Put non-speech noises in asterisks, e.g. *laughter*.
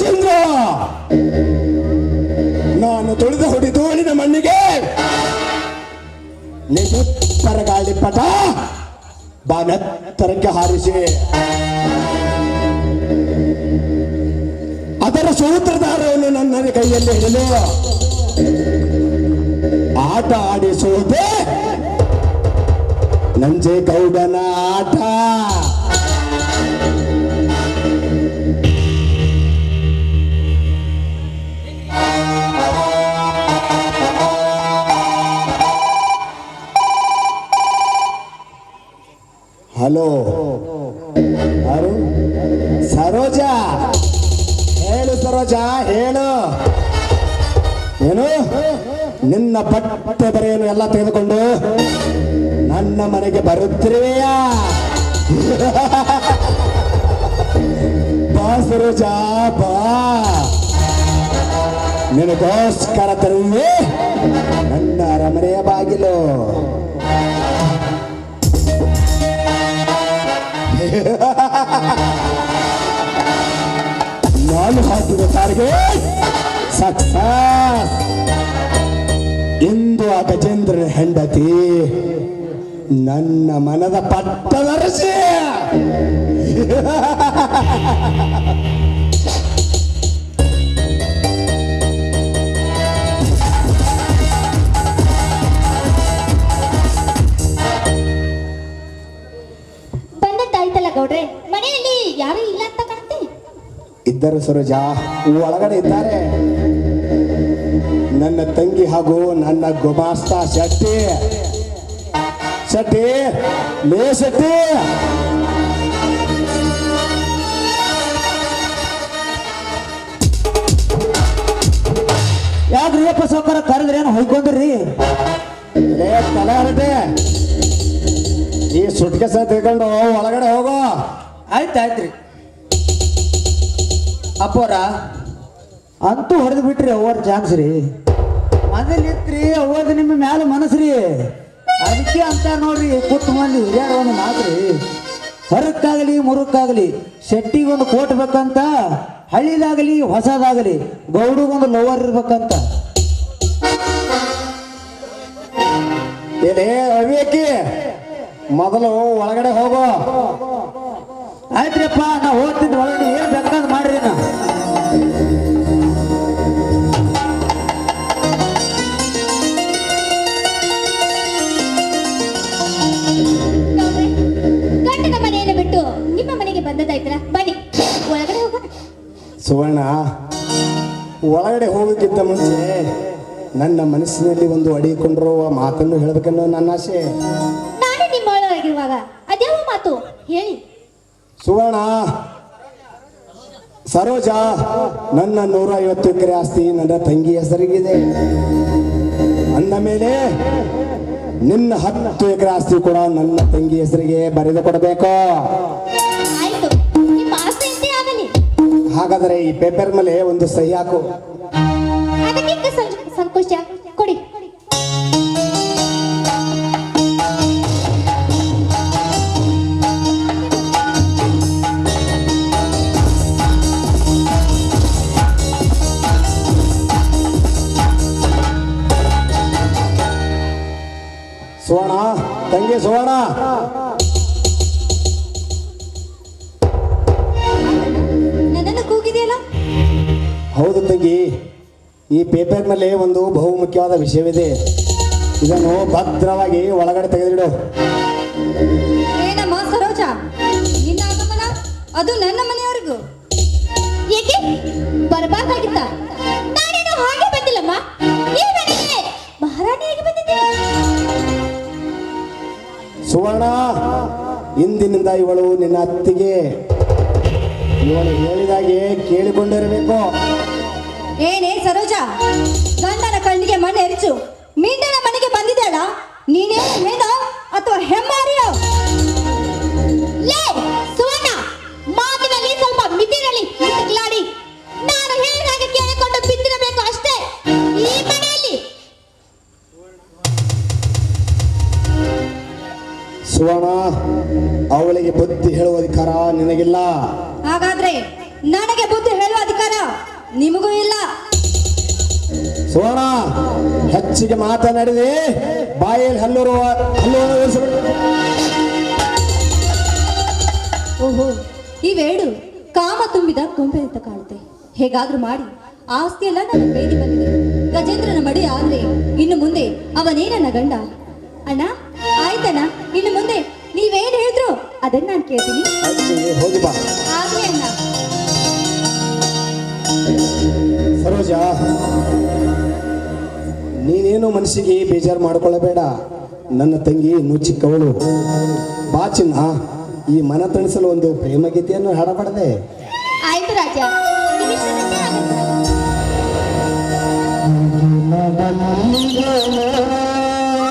ಚಂದ್ರ ನಾನು ತುಳಿದು ಹೊಡಿ ತೋಳಿನ ಮಣ್ಣಿಗೆ! ಪರಗಾಳಿ ಗಾಳಿ ಪಟ! ಬಾನತ್ತರಕ್ಕೆ ಹಾರಿಸಿ! ಅದರ ಸೂತ್ರಧಾರವನ್ನು ನನ್ನ ಕೈಯಲ್ಲಿ ಹಿಡಿದು! ಆಟ ಆಡಿಸುವುದೇ ನಂಜೇಗೌಡನ ಆಟ! ಹಲೋ. ಯಾರು? ಸರೋಜಾ. ಹೇಳು ಸರೋಜಾ, ಹೇಳು. ಏನು? ನಿನ್ನ ಬಟ್ಟೆ ಬರೆಯನ್ನು ಎಲ್ಲ ತೆಗೆದುಕೊಂಡು ನನ್ನ ಮನೆಗೆ ಬರುತ್ತಿರುವೆಯಾ ಬಾ ಸರೋಜ, ಬಾ. ನಿನಗೋಸ್ಕರ ತರುವೆ ನನ್ನ ಅರಮನೆಯ ಬಾಗಿಲು. ನಾನು ಹಾಕಿದ ಸಾರಿಗೆ ಸಕ್ಸಸ್! ಇಂದು ಆ ಗಜೇಂದ್ರನ ಹೆಂಡತಿ ನನ್ನ ಮನದ ಪಟ್ಟದರಸಿ *laughs* ಇದ್ದರು ಸರೋಜ ಒಳಗಡೆ ಇದ್ದಾರೆ. ನನ್ನ ತಂಗಿ ಹಾಗೂ ನನ್ನ ಗುಮಾಸ್ತ ಶೆಟ್ಟಿ. ಶೆಟ್ಟಿ ಲೇ ಶೆಟ್ಟಿ. ಯಾಕ್ರಿ ಅಪ್ಪ ಸೋಕರ ಕರೆದ್ರಿ ಏನು ಹೊಯ್ಕೊಂಡ್ರಿ? ಲೇ ತಲೆ ಹರಟೆ. ಈ ಸುಟ್ಕೆ ಸಹ ತಿಳ್ಕೊಂಡು ಒಳಗಡೆ ಹೋಗೋ. ಆಯ್ತು ಆಯ್ತ್ರಿ. ಅಪ್ಪೋರ? ಅಂತೂ ಹೊಡೆದು ಬಿಟ್ರಿ ಅವ್ವರ್ ಚಾನ್ಸ್ ರೀ. ಮನೇಲಿ ಇತ್ರಿ ಅವ್ವದ ನಿಮ್ಮ ಮ್ಯಾಲ ಮನಸ್ರಿ ಅದಕ್ಕೆ ಅಂತ ನೋಡ್ರಿ ಕುತ್ತು ಮಂದಿ ಹಿರಿಯರ ಒಂದು ಮಾತ್ರಿ ಹೊರಕ್ಕಾಗಲಿ, ಮುರುಕ್ಕಾಗಲಿ ಶೆಟ್ಟಿಗೊಂದು ಕೋಟ್ ಬೇಕಂತ ಹಳ್ಳಿದಾಗಲಿ ಹೊಸದಾಗಲಿ ಗೌಡಗೊಂದು ಲೋವರ್ ಇರ್ಬೇಕಂತ. ಏನೇ ಅವಿಯಕ್ಕಿ ಮೊದಲು ಒಳಗಡೆ ಹೋಗೋ. ಆಯ್ತ್ರಿಪ್ಪ ನಾ ಓದ್ತಿದ್ ಒಳಗಡೆ ಏನು ಬೇಕಾದ್ ಮಾಡ್ರಿ ನಾ. ಗಂಡನ ಮನೆಯನ್ನು ಬಿಟ್ಟು ನಿಮ್ಮ ಮನೆಗೆ ಬಂದದ್ದಾಯ್ತಲ್ಲ ಬನ್ನಿ. ಒಳಗಡೆ ಹೋಗೋಣ. ಸುವರ್ಣ ಒಳಗಡೆ ಹೋಗೋಕ್ಕಿಂತ ಮುಂಚೆ ನನ್ನ ಮನಸ್ಸಿನಲ್ಲಿ ಒಂದು ಅಡಿಕೊಂಡಿರುವ ಮಾತನ್ನು ಹೇಳಬೇಕನ್ನೋ ನನ್ನ ಆಸೆ. ನಾನು ನಿಮ್ಮ ಒಳಗಿರುವಾಗ ಅದ್ಯಾವ ಮಾತು? ಹೇಳಿ. ಸುವರ್ಣ ಸರೋಜ ನನ್ನ ನೂರ ಐವತ್ತು ಎಕರೆ ಆಸ್ತಿ ನನ್ನ ತಂಗಿ ಹೆಸರಿಗಿದೆ. ಅಂದ ಮೇಲೆ ನಿನ್ನ ಹತ್ತು ಎಕರೆ ಆಸ್ತಿ ಕೂಡ ನನ್ನ ತಂಗಿ ಹೆಸರಿಗೆ ಬರೆದು ಕೊಡಬೇಕು. ಹಾಗಾದರೆ ಈ ಪೇಪರ್ ಮೇಲೆ ಒಂದು ಸಹಿ ಹಾಕು. ಸುವರ್ಣ ತಂಗಿ ಸುವರ್ಣ. ನನ್ನನ್ನು ಕೂಗಿದೆಯಲ್ಲ? ಹೌದು ತಂಗಿ ಈ ಪೇಪರ್ ಮೇಲೆ ಒಂದು ಬಹುಮುಖ್ಯವಾದ ವಿಷಯವಿದೆ. ಇದನ್ನು ಭದ್ರವಾಗಿ ಒಳಗಡೆ ತೆಗೆದಿಡು. ಏನಮ್ಮ ಸರೋಜ ನಿನ್ನ ಆಗಮನ? ಅದು ನನ್ನ ಮನೆಯವರೆಗೂ. ಏಕೆ? ಬರಬಾರ್ದಾಗಿತ್ತ? ಇಂದಿನಿಂದ ಇವಳು ನಿನ್ನ ಅತ್ತಿಗೆ. ಇವಳು ಹೇಳಿದಾಗೆ ಕೇಳಿಕೊಂಡಿರಬೇಕು. ಏನೇ ಸರೋಜ, ಗಂಡನ ಕಣ್ಣಿಗೆ ಮನೆ ಮೀಂಡನ ಮನೆಗೆ ಬಂದಿದ್ದಾಳ ನೀನೇ ಮೇದ ಅಥವಾ ಹೆಮ್ಮಾರಿಯೋ? ಅಧಿಕಾರ ನಿನಗಿಲ್ಲ. ಹಾಗಾದ್ರೆ ನನಗೆ ಬುದ್ಧಿ ಹೇಳುವ ಅಧಿಕಾರ ನಿಮಗೂ ಇಲ್ಲ. ಸುವರ್ಣ ಹೆಚ್ಚಿಗೆ ಮಾತನಾಡಿದೆ. ಬಾಯಲ್ಲಿ ಹಲ್ಲೂರು. ಓಹೋ ಇವೇಳು ಕಾಮ ತುಂಬಿದ ಕೊಂಬೆ ಅಂತ ಕಾಣುತ್ತೆ. ಹೇಗಾದ್ರೂ ಮಾಡಿ ಆಸ್ತಿ ಎಲ್ಲ ನನ್ನ ಬೇಡಿ ಬಂದಿದೆ. ಗಜೇಂದ್ರನ ಮಡಿ ಆದ್ರೆ ಇನ್ನು ಮುಂದೆ ಅವನೇ ನನ್ನ ಗಂಡ? ಅಣ್ಣ ಆಯ್ತಣ್ಣ ಇನ್ನು ಮುಂದೆ ಅದನ್ನ ನಾನು ಕೇಳ್ತೀನಿ. ಹೋಗಿ ಬಾ. ಆಗ್ಲಿ ಅಣ್ಣ. ಸರೋಜ ನೀನೇನು ಮನಸ್ಸಿಗೆ ಬೇಜಾರು ಮಾಡ್ಕೊಳ್ಳಬೇಡ. ನನ್ನ ತಂಗಿ ಇನ್ನೂ ಚಿಕ್ಕವಳು ಬಾ ಚಿನ್ನ ಈ ಮನ ತಣಿಸಲು ಒಂದು ಪ್ರೇಮ ಗೀತೆಯನ್ನು ಹಾಡಬಾರದೆ. ಆಯ್ತು ರಾಜ. ಆಗಲಿ.